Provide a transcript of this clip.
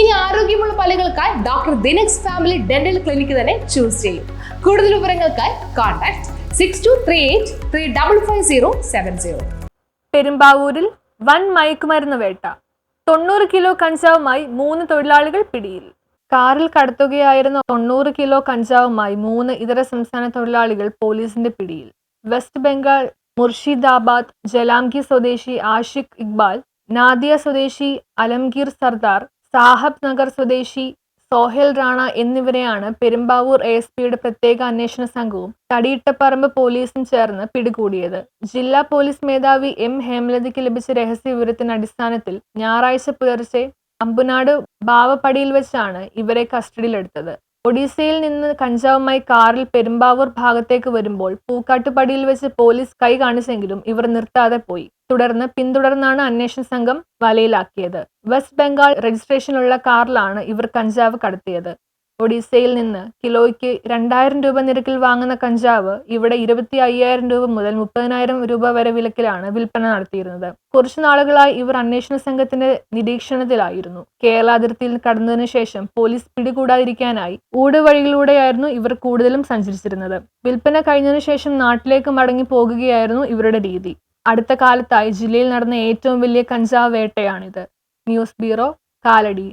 ഇനി ആരോഗ്യമുള്ള പല്ലുകൾക്കായി doctor Dinex family dental clinic തന്നെ ചൂസ് ചെയ്യും. കൂടുതൽ വിവരങ്ങൾക്കായി contact six two three eight three double five zero seven zero പെരുമ്പാവൂരിൽ വൻ മയക്കുമരുന്ന് വേട്ട. തൊണ്ണൂറ് കിലോ കഞ്ചാവുമായി മൂന്ന് തൊഴിലാളികൾ പിടിയിൽ. കാറിൽ കടത്തുകയായിരുന്ന തൊണ്ണൂറ് കിലോ കഞ്ചാവുമായി മൂന്ന് ഇതര സംസ്ഥാന തൊഴിലാളികൾ പോലീസിന്റെ പിടിയിൽ. വെസ്റ്റ് ബംഗാൾ മുർഷിദാബാദ് ജലാംഗി സ്വദേശി ആഷിഖ് ഇക്ബാൽ നാദിയ സ്വദേശി അലംഗീർ സർദാർ സാഹബ് നഗർ സ്വദേശി സോഹേൽ റാണ എന്നിവരെയാണ് പെരുമ്പാവൂർ എസ് പിയുടെ പ്രത്യേക അന്വേഷണ സംഘവും തടിയിട്ടപ്പറമ്പ് പോലീസും ചേർന്ന് പിടികൂടിയത്. ജില്ലാ പോലീസ് മേധാവി എം ഹേമലതയ്ക്ക് ലഭിച്ച രഹസ്യ വിവരത്തിന്റെ അടിസ്ഥാനത്തിൽ ഞായറാഴ്ച പുലർച്ചെ അമ്പുനാട് ബാവപ്പടിയിൽ വെച്ചാണ് ഇവരെ കസ്റ്റഡിയിലെടുത്തത്. ഒഡീസയിൽ നിന്ന് കഞ്ചാവുമായി കാറിൽ പെരുമ്പാവൂർ ഭാഗത്തേക്ക് വരുമ്പോൾ പൂക്കാട്ടുപടിയിൽ വെച്ച് പോലീസ് കൈ കാണിച്ചെങ്കിലും ഇവർ നിർത്താതെ പോയി. തുടർന്ന് പിന്തുടർന്നാണ് അന്വേഷണ സംഘം വലയിലാക്കിയത്. വെസ്റ്റ് ബംഗാൾ രജിസ്ട്രേഷനുള്ള കാറിലാണ് ഇവർ കഞ്ചാവ് കടത്തിയത്. ഒഡീസയിൽ നിന്ന് കിലോയ്ക്ക് രണ്ടായിരം രൂപ നിരക്കിൽ വാങ്ങുന്ന കഞ്ചാവ് ഇവിടെ ഇരുപത്തി അയ്യായിരം രൂപ മുതൽ മുപ്പതിനായിരം രൂപ വരെ വിലക്കിലാണ് വിൽപ്പന നടത്തിയിരുന്നത്. കുറച്ചു നാളുകളായി ഇവർ അന്വേഷണ സംഘത്തിന്റെ നിരീക്ഷണത്തിലായിരുന്നു. കേരള അതിർത്തിയിൽ കടന്നതിനു ശേഷം പോലീസ് പിടികൂടാതിരിക്കാനായി ഊട് വഴികളിലൂടെയായിരുന്നു ഇവർ കൂടുതലും സഞ്ചരിച്ചിരുന്നത്. വിൽപ്പന കഴിഞ്ഞതിനു ശേഷം നാട്ടിലേക്ക് മടങ്ങി പോകുകയായിരുന്നു ഇവരുടെ രീതി. അടുത്ത കാലത്തായി ജില്ലയിൽ നടന്ന ഏറ്റവും വലിയ കഞ്ചാവ് വേട്ടയാണിത്. News bureau Kalady.